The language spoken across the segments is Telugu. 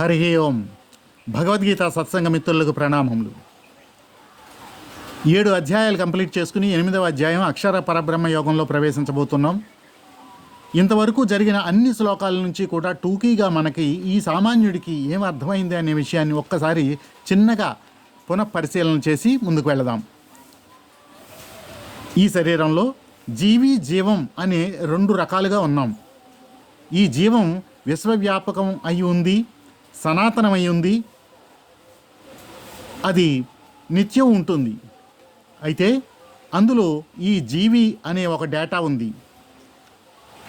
హరి ఓం. భగవద్గీత సత్సంగ మిత్రులకు ప్రణామములు. ఏడు అధ్యాయాలు కంప్లీట్ చేసుకుని ఎనిమిదవ అధ్యాయం అక్షర పరబ్రహ్మ యోగంలో ప్రవేశించబోతున్నాం. ఇంతవరకు జరిగిన అన్ని శ్లోకాల నుంచి కూడా టూకీగా మనకి ఈ సామాన్యుడికి ఏం అర్థమైంది అనే విషయాన్ని ఒక్కసారి చిన్నగా పునఃపరిశీలన చేసి ముందుకు వెళదాం. ఈ శరీరంలో జీవి జీవం అనే రెండు రకాలుగా ఉన్నాం. ఈ జీవం విశ్వవ్యాపకం అయి ఉంది సనాతనమై ఉంది. అది నిత్యం ఉంటుంది. అయితే అందులో ఈ జీవి అనే ఒక డేటా ఉంది.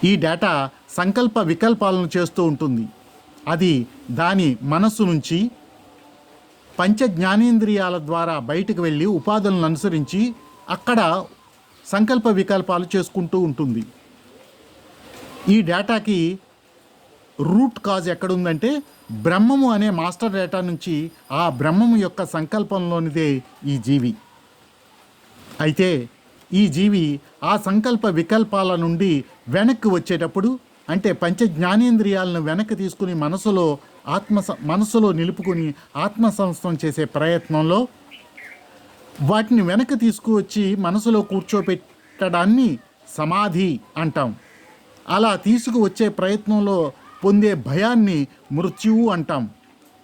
ఈ డేటా సంకల్ప వికల్పాలను చేస్తూ ఉంటుంది. అది దాని మనస్సు నుంచి పంచ జ్ఞానేంద్రియాల ద్వారా బయటకు వెళ్ళి ఉపాధులను అనుసరించి అక్కడ సంకల్ప వికల్పాలు చేసుకుంటూ ఉంటుంది. ఈ డేటాకి రూట్ కాజ్ ఎక్కడుందంటే బ్రహ్మము అనే మాస్టర్ డేటా నుంచి ఆ బ్రహ్మము యొక్క సంకల్పంలోనిదే ఈ జీవి. అయితే ఈ జీవి ఆ సంకల్ప వికల్పాల నుండి వెనక్కి వచ్చేటప్పుడు అంటే పంచ జ్ఞానేంద్రియాలను వెనక్కి తీసుకుని మనసులో ఆత్మ మనసులో నిలుపుకొని ఆత్మ సంస్థం చేసే ప్రయత్నంలో వాటిని వెనక్కి తీసుకువచ్చి మనసులో కూర్చోపెట్టడాన్ని సమాధి అంటాం. అలా తీసుకువచ్చే ప్రయత్నంలో పొందే భయాన్ని మృత్యువు అంటాం.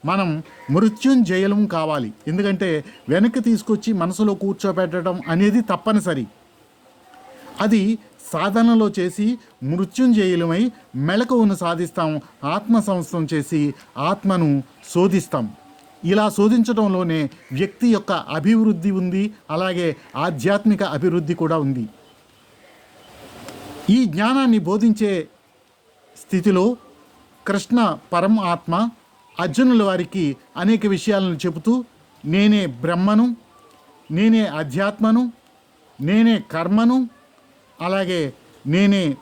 మనం మృత్యుంజయలం కావాలి. ఎందుకంటే వెనక్కి తీసుకొచ్చి మనసులో కూర్చోబెట్టడం అనేది తప్పనిసరి. అది సాధనలో చేసి మృత్యుంజయులమై మెళకువను సాధిస్తాం ఆత్మ సంస్థం చేసి ఆత్మను శోధిస్తాం. ఇలా శోధించడంలోనే వ్యక్తి యొక్క అభివృద్ధి ఉంది అలాగే ఆధ్యాత్మిక అభివృద్ధి కూడా ఉంది. ఈ జ్ఞానాన్ని బోధించే స్థితిలో కృష్ణ పరమ ఆత్మ అర్జునుల వారికి అనేక విషయాలను చెబుతూ నేనే బ్రహ్మను నేనే అధ్యాత్మను నేనే కర్మను అలాగే నేనే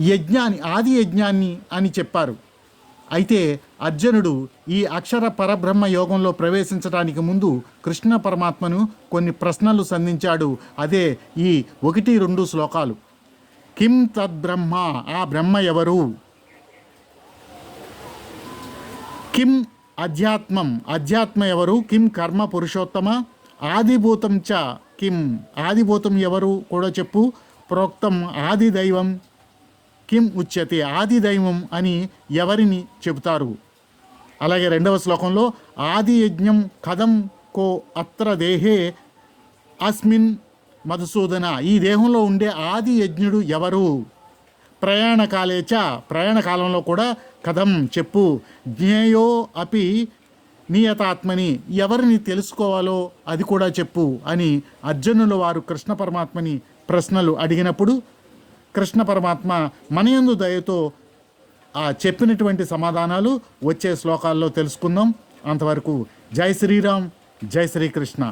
యజ్ఞాన్ని ఆది యజ్ఞాన్ని అని చెప్పారు. అయితే అర్జునుడు ఈ అక్షర పరబ్రహ్మ యోగంలో ప్రవేశించడానికి ముందు కృష్ణ పరమాత్మను కొన్ని ప్రశ్నలు సంధించాడు. అదే ఈ ఒకటి రెండు శ్లోకాలు. కిం తద్బ్రహ్మ? ఆ బ్రహ్మ ఎవరు? కిం అధ్యాత్మం? అధ్యాత్మ ఎవరు? కిం కర్మ పురుషోత్తమ? ఆదిభూతం చ కిం? ఆదిభూతం ఎవరు? కూడా చెప్పు. ప్రోక్తం ఆది దైవం కిం ఉచ్యతే ఆది దైవం అని ఎవరిని చెబుతారు? అలాగే రెండవ శ్లోకంలో ఆది యజ్ఞం కథం కో అత్ర దేహే అస్మిన్ మధుసూదన. ఈ దేహంలో ఉండే ఆది యజ్ఞుడు ఎవరు? ప్రయాణకాలే చ ప్రయాణకాలంలో కూడా కథం చెప్పు. జ్ఞేయో అపి నియతాత్మని ఎవరిని తెలుసుకోవాలో అది కూడా చెప్పు అని అర్జునుల వారు కృష్ణ పరమాత్మని ప్రశ్నలు అడిగినప్పుడు కృష్ణ పరమాత్మ మనయందు దయతో ఆ చెప్పినటువంటి సమాధానాలు వచ్చే శ్లోకాల్లో తెలుసుకుందాం. అంతవరకు జై శ్రీరామ్ జై శ్రీకృష్ణ.